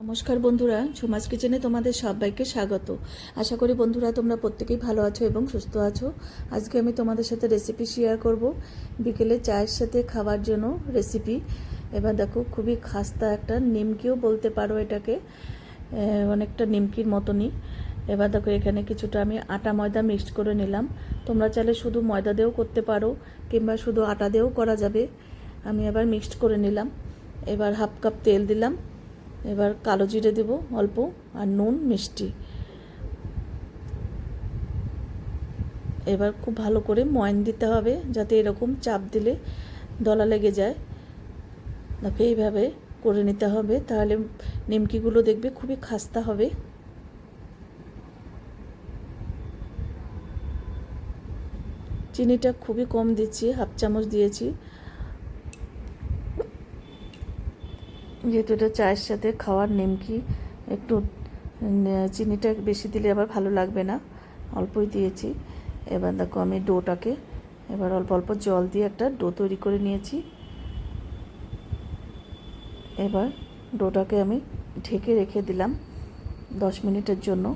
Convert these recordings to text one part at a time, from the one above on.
নমস্কার বন্ধুরা ঝুমাস কিচেনে তোমাদের সবাইকে স্বাগত। আশা করি বন্ধুরা তোমরা প্রত্যেকেই ভালো আছো এবং সুস্থ আছো। আজকে আমি তোমাদের সাথে রেসিপি শেয়ার করব। বিকেলে চায়ের সাথে খাওয়ার জন্য রেসিপি এবার দেখো, খুবই খাস্তা একটা নিমকিও বলতে পারো এটাকে। অনেকটা নিমকির মতনই। এবার দেখো, এখানে কিছুটা আমি আটা ময়দা মিক্সড করে নিলাম। তোমরা চাইলে শুধু ময়দা দিয়েও করতে পারো, কিংবা শুধু আটা দিয়েও করা যাবে। আমি এবার মিক্সড করে নিলাম। এবার হাফ কাপ তেল দিলাম। এবার কালো জিরে দেব, অল্প, আর নুন, মিষ্টি। এবার খুব ভালো করে ময়ন দিতে হবে, যাতে এরকম চাপ দিলে দলা লেগে যায়। দেখো, এইভাবে করে নিতে হবে, তাহলে নিমকিগুলো দেখবে খুবই খাস্তা হবে। চিনিটা খুবই কম দিচ্ছি, হাফ চামচ দিয়েছি। যেহেতু এটা চায়ের সাথে খাওয়ার নিমকি, একটু চিনিটা বেশি দিলে আবার ভালো লাগবে না। অল্পই দিয়েছি। এবার দেখো আমি ডোটাকে, এবার অল্প অল্প জল দিয়ে একটা ডো তৈরি করে নিয়েছি। এবার ডোটাকে আমি ঢেকে রেখে দিলাম দশ মিনিটের জন্য।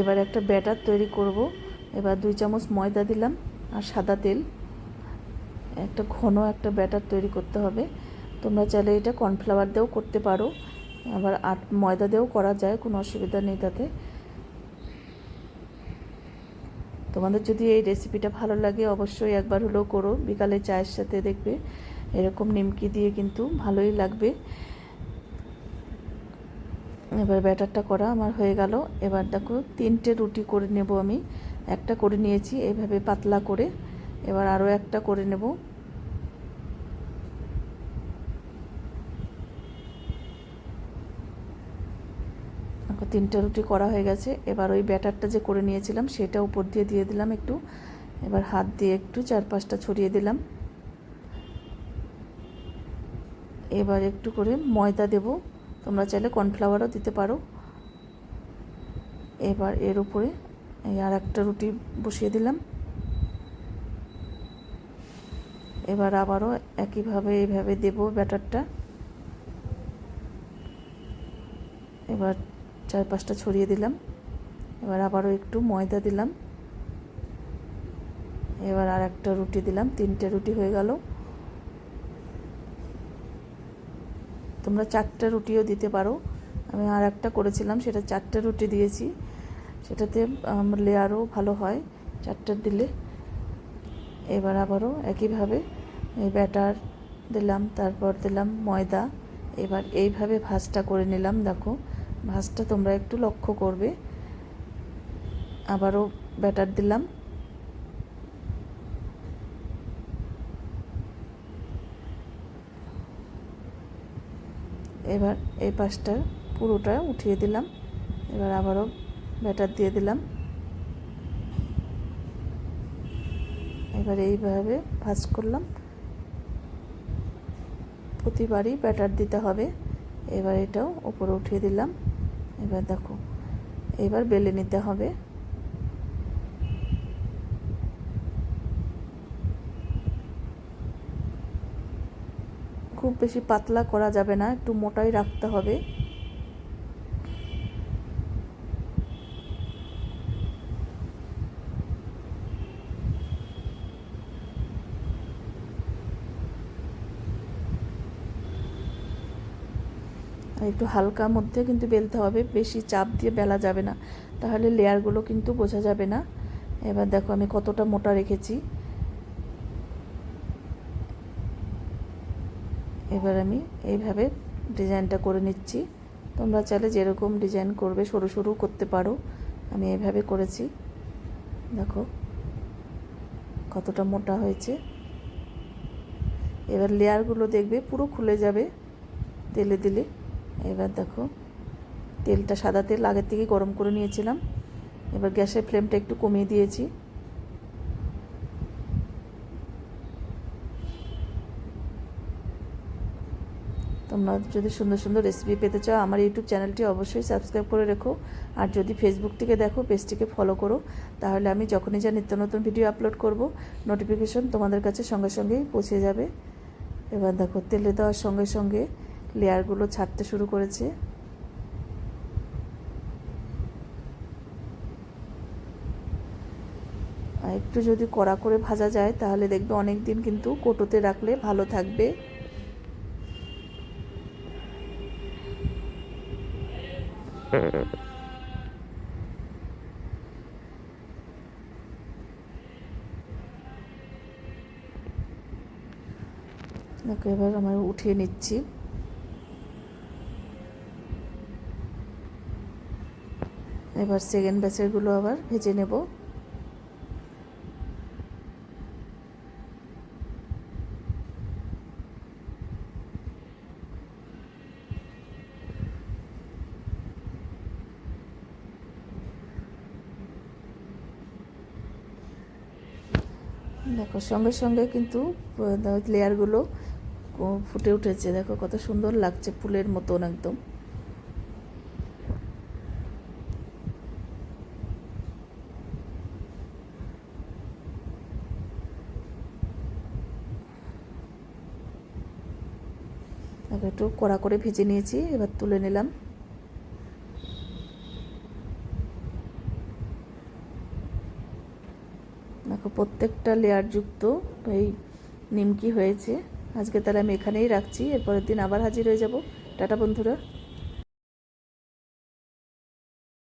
এবার একটা ব্যাটার তৈরি করব। এবার দুই চামচ ময়দা দিলাম আর সাদা তেল। একটা ঘন একটা ব্যাটার তৈরি করতে হবে। তোমরা চাইলে এটা কর্নফ্লাওয়ার দিয়েও করতে পারো। আবার আট, ময়দা দিয়েও করা যায়, কোনো অসুবিধা নেই তাতে। তোমাদের যদি এই রেসিপিটা ভালো লাগে, অবশ্যই একবার হলেও করো। বিকালে চায়ের সাথে দেখবে, এরকম নিমকি দিয়ে কিন্তু ভালোই লাগবে। এবার ব্যাটারটা করা আমার হয়ে গেল। এবার দেখো, তিনটে রুটি করে নেব আমি। একটা করে নিয়েছি এইভাবে পাতলা করে। এবার আরও একটা করে নেব। দেখো তিনটে রুটি করা হয়ে গেছে। এবার ওই ব্যাটারটা যে করে নিয়েছিলাম, সেটা উপর দিয়ে দিয়ে দিলাম একটু। এবার হাত দিয়ে একটু চার পাঁচটা ছড়িয়ে দিলাম। এবার একটু করে ময়দা দেব। তোমরা চাইলে কর্নফ্লাওয়ারও দিতে পারো। এবার এর উপরে আর একটা রুটি বসিয়ে দিলাম। এবার আবারও একইভাবে এইভাবে দেব ব্যাটারটা। এবার চার পাঁচটা ছড়িয়ে দিলাম। এবার আবারও একটু ময়দা দিলাম। এবার আর একটা রুটি দিলাম। তিনটে রুটি হয়ে গেল। তোমরা চারটে রুটিও দিতে পারো। আমি আর একটা করেছিলাম, সেটা চারটে রুটি দিয়েছি। সেটাতে লেয়ারও ভালো হয়, চারটে দিলে। এবার আবারও একইভাবে এই ব্যাটার দিলাম, তারপর দিলাম ময়দা। এবার এইভাবে ভাজটা করে নিলাম, দেখো। ভাজটা তোমরা একটু লক্ষ্য করবে। আবারও ব্যাটার দিলাম। এবার এই পাশটা পুরোটা উঠিয়ে দিলাম। এবার আবারও ব্যাটার দিয়ে দিলাম। এবার এইভাবে ভাজ করলাম। প্রতিবারই ব্যাটার দিতে হবে। এবার এটাও উপরে উঠিয়ে দিলাম। এবার দেখো, এবার বেলে নিতে হবে। খুব বেশি পাতলা করা যাবে না, একটু মোটাই রাখতে হবে। একটু হালকা মধ্যে কিন্তু বেলতে হবে, বেশি চাপ দিয়ে বেলা যাবে না। তাহলে লেয়ারগুলো কিন্তু বোঝা যাবে না। এবার দেখো আমি কতটা মোটা রেখেছি। এবার আমি এইভাবে ডিজাইনটা করে নিচ্ছি। তোমরা চাইলে যেরকম ডিজাইন করবে, সরু সরু করতে পারো। আমি এইভাবে করেছি। দেখো কতটা মোটা হয়েছে। এবার লেয়ারগুলো দেখবে পুরো খুলে যাবে, তেলে দিলে এবার দেখো, তেলটা সাদা তেল আগের থেকে গরম করে নিয়েছিলাম। এবার গ্যাসের ফ্লেমটা একটু কমিয়ে দিয়েছি। তোমরা যদি সুন্দর সুন্দর রেসিপি পেতে চাও, আমার ইউটিউব চ্যানেলটি অবশ্যই সাবস্ক্রাইব করে রেখো। আর যদি ফেসবুক থেকে দেখো পেজটিকে ফলো করো। তাহলে আমি যখনই যা নিত্য নতুন ভিডিও আপলোড করব নোটিফিকেশন তোমাদের কাছে সঙ্গে সঙ্গেই পৌঁছে যাবে। এবার দেখো, তেলে দেওয়ার সঙ্গে সঙ্গে লেয়ারগুলো ছাড়তে শুরু করেছে। একটু যদি কড়া করে ভাজা যায়, তাহলে দেখবে অনেক দিন কিন্তু কোটোতে রাখলে ভালো থাকবে। দেখো, এবার আমার উঠিয়ে নিচ্ছি। এবার সেকেন্ড ব্যাচেরগুলো আবার ভেজে নেব। দেখো, সঙ্গে সঙ্গে কিন্তু লেয়ারগুলো ফুটে উঠেছে। দেখো কত সুন্দর লাগছে ফুলের মতন একদম। দেখো একটু কড়া করে ভেজে নিয়েছি, এবার তুলে নিলাম। দেখো, প্রত্যেকটা লেয়ার যুক্ত এই নিমকি হয়েছে। আজকে তাহলে আমি এখানেই রাখছি, এরপরের দিন আবার হাজির হয়ে যাব। টাটা বন্ধুরা।